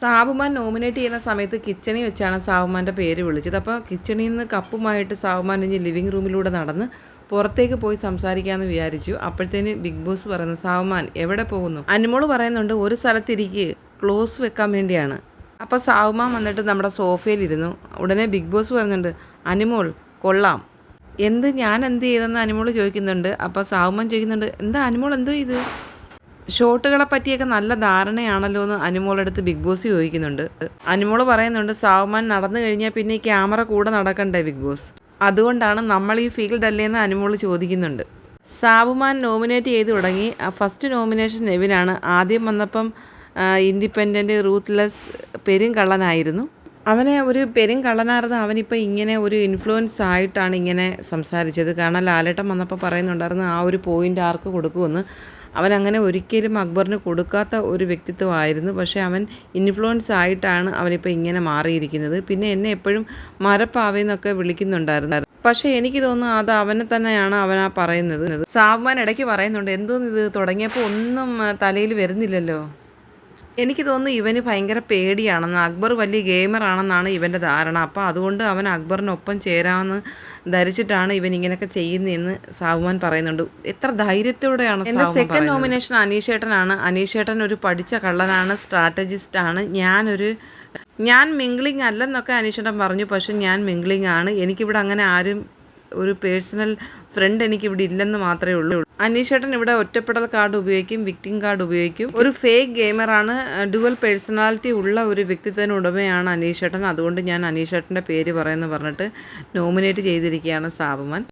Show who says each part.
Speaker 1: Sabumon nominate ചെയ്യുന്ന സമയത്ത് കിച്ചണിൽ വെച്ചാണ് സാബുമാന്റെ പേര് വിളിച്ചത്. അപ്പോൾ കിച്ചണിൽ നിന്ന് കപ്പുമായിട്ട് സാബുമാൻ ഇനി ലിവിങ് റൂമിലൂടെ നടന്ന് പുറത്തേക്ക് പോയി സംസാരിക്കാമെന്ന് വിചാരിച്ചു. അപ്പോഴത്തേന് ബിഗ് ബോസ് പറയുന്നു സാബുമാൻ എവിടെ പോകുന്നു? അനുമോൾ പറയുന്നുണ്ട് ഒരു സ്ഥലത്തിരിക്ക് ക്ലോസ് വെക്കാൻ വേണ്ടിയാണ്. അപ്പോൾ സാബുമാൻ വന്നിട്ട് നമ്മുടെ സോഫയിലിരുന്നു ഉടനെ ബിഗ് ബോസ് പറയുന്നുണ്ട് അനുമോൾ കൊള്ളാം. എന്ത്? ഞാൻ എന്ത് ചെയ്തെന്ന്? അനുമോൾ ചോദിക്കുന്നുണ്ട്. അപ്പോൾ സാവുമാൻ ചോദിക്കുന്നുണ്ട് എന്താ അനുമോൾ എന്തോ ഇത്? ഷോട്ടുകളെ പറ്റിയൊക്കെ നല്ല ധാരണയാണല്ലോ എന്ന് അനുമോളെടുത്ത് ബിഗ് ബോസ് ചോദിക്കുന്നുണ്ട്. അനുമോൾ പറയുന്നുണ്ട് സാവുമാൻ നടന്നു കഴിഞ്ഞാൽ പിന്നെ ഈ ക്യാമറ കൂടെ നടക്കണ്ടേ ബിഗ് ബോസ്? അതുകൊണ്ടാണ് നമ്മൾ ഈ ഫീൽഡ് അല്ലേന്ന് അനുമോൾ ചോദിക്കുന്നുണ്ട്. സാബുമാൻ നോമിനേറ്റ് ചെയ്ത് തുടങ്ങി. ഫസ്റ്റ് നോമിനേഷൻ നെവിനാണ്. ആദ്യം വന്നപ്പം ഇൻഡിപെൻഡന്റ് റൂത്ത്ലെസ് പെരുങ്കള്ളനായിരുന്നു അവനെ ഒരു പെരും കള്ളനായിരുന്നു അവനിപ്പോൾ ഇങ്ങനെ ഒരു ഇൻഫ്ലുവൻസ് ആയിട്ടാണ് ഇങ്ങനെ സംസാരിച്ചത്. കാരണം ലാലേട്ടൻ വന്നപ്പോൾ പറയുന്നുണ്ടായിരുന്നു ആ ഒരു പോയിന്റ് ആർക്ക് കൊടുക്കുമെന്ന്? അവൻ അങ്ങനെ ഒരിക്കലും അക്ബറിന് കൊടുക്കാത്ത ഒരു വ്യക്തിത്വമായിരുന്നു. പക്ഷേ അവൻ ഇൻഫ്ലുവൻസ് ആയിട്ടാണ് അവനിപ്പോൾ ഇങ്ങനെ മാറിയിരിക്കുന്നത്. പിന്നെ എന്നെ എപ്പോഴും മരപ്പാവെന്നൊക്കെ വിളിക്കുന്നുണ്ടായിരുന്നു. പക്ഷേ എനിക്ക് തോന്നുന്നു അത് അവനെ തന്നെയാണ് അവൻ ആ പറയുന്നത്. സാവ്മാൻ ഇടയ്ക്ക് പറയുന്നുണ്ട് എന്തോന്ന് ഇത്? തുടങ്ങിയപ്പോൾ ഒന്നും തലയിൽ വരുന്നില്ലല്ലോ. എനിക്ക് തോന്നുന്നു ഇവന് ഭയങ്കര പേടിയാണെന്ന്. അക്ബർ വലിയ ഗെയിമറാണെന്നാണ് ഇവന്റെ ധാരണ. അപ്പോൾ അതുകൊണ്ട് അവൻ അക്ബറിനൊപ്പം ചേരാമെന്ന് ധരിച്ചിട്ടാണ് ഇവൻ ഇങ്ങനെയൊക്കെ ചെയ്യുന്നതെന്ന് സാവുമാൻ പറയുന്നുണ്ട്. എത്ര ധൈര്യത്തോടെയാണ് എന്റെ സെക്കൻഡ് നോമിനേഷൻ അനീഷേട്ടനാണ്. അനീഷേട്ടൻ ഒരു പഠിച്ച കള്ളനാണ് സ്ട്രാറ്റജിസ്റ്റ് ആണ്. ഞാനൊരു ഞാൻ മിംഗ്ലിംഗ് അല്ലെന്നൊക്കെ അനീഷേട്ടൻ പറഞ്ഞു. പക്ഷെ ഞാൻ മിംഗ്ലിംഗ് ആണ്. എനിക്കിവിടെ അങ്ങനെ ആരും ഒരു പേഴ്സണൽ ഫ്രണ്ട് എനിക്ക് ഇവിടെ ഇല്ലെന്ന് മാത്രമേ ഉള്ളൂ. അനീഷേട്ടൻ ഇവിടെ ഒറ്റപ്പെടൽ കാർഡ് ഉപയോഗിക്കും വിക്ടിം കാർഡ് ഉപയോഗിക്കും. ഒരു ഫേക്ക് ഗെയിമറാണ് ഡുവൽ പേഴ്സണാലിറ്റി ഉള്ള ഒരു വ്യക്തിത്വത്തിന് ഉടമയാണ് അനീഷേട്ടൻ. അതുകൊണ്ട് ഞാൻ അനീഷേട്ടന്റെ പേര് പറയുന്നു പറഞ്ഞിട്ട് നോമിനേറ്റ് ചെയ്തിരിക്കുകയാണ് സാബുമാൻ.